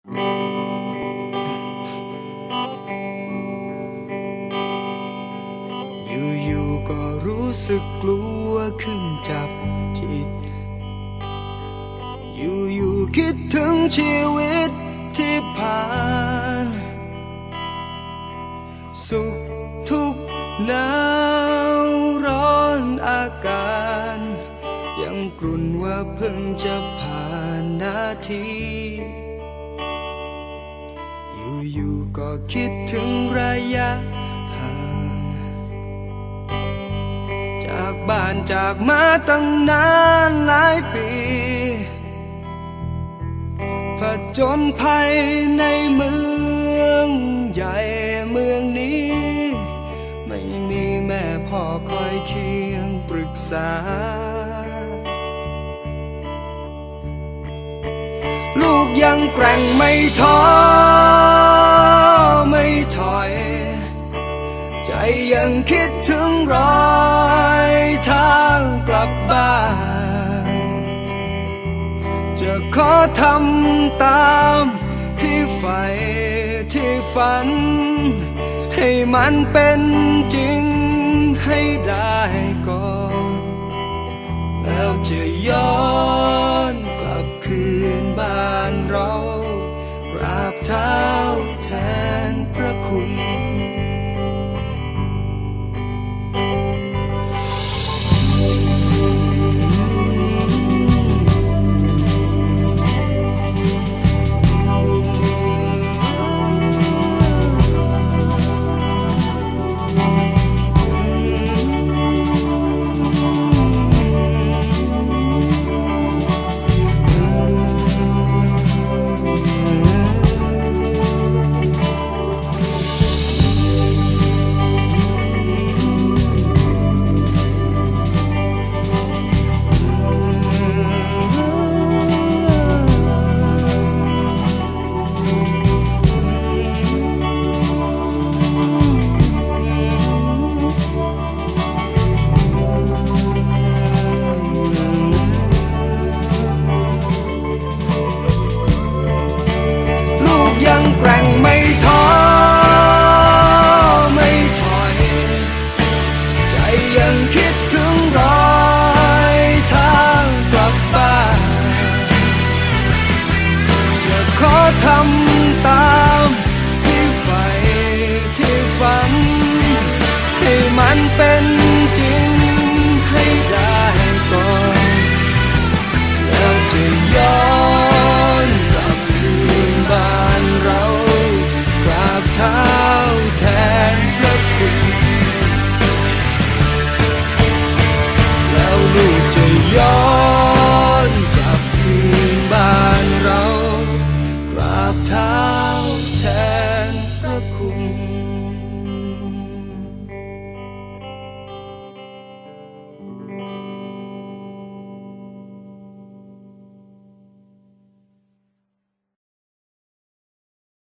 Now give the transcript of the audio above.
อยู่ๆก็รู้สึกกลัวขึ้นจับจิต อยู่ๆคิดถึงชีวิตที่ผ่าน สุขทุกข์หนาวร้อนอาการ ยังกลุ่นว่าเพิ่งจะผ่านนาที อยู่ๆก็คิดถึงระยะห่าง จากบ้านจากมาตั้งนานหลายปีผจญภัยในเมืองใหญ่เมืองนี้ ไม่มีแม่พ่อคอยเคียงปรึกษาลูกยังแกร่งไม่ท้อ ยังคิดถึงรอยทางกลับบ้าน จะขอทำตามที่ใฝ่ที่ฝัน ให้มันเป็นจริงให้ได้ก่อน แล้วจะย้อนกลับคืนบ้านเรา กราบเท้าแทนพระคุณ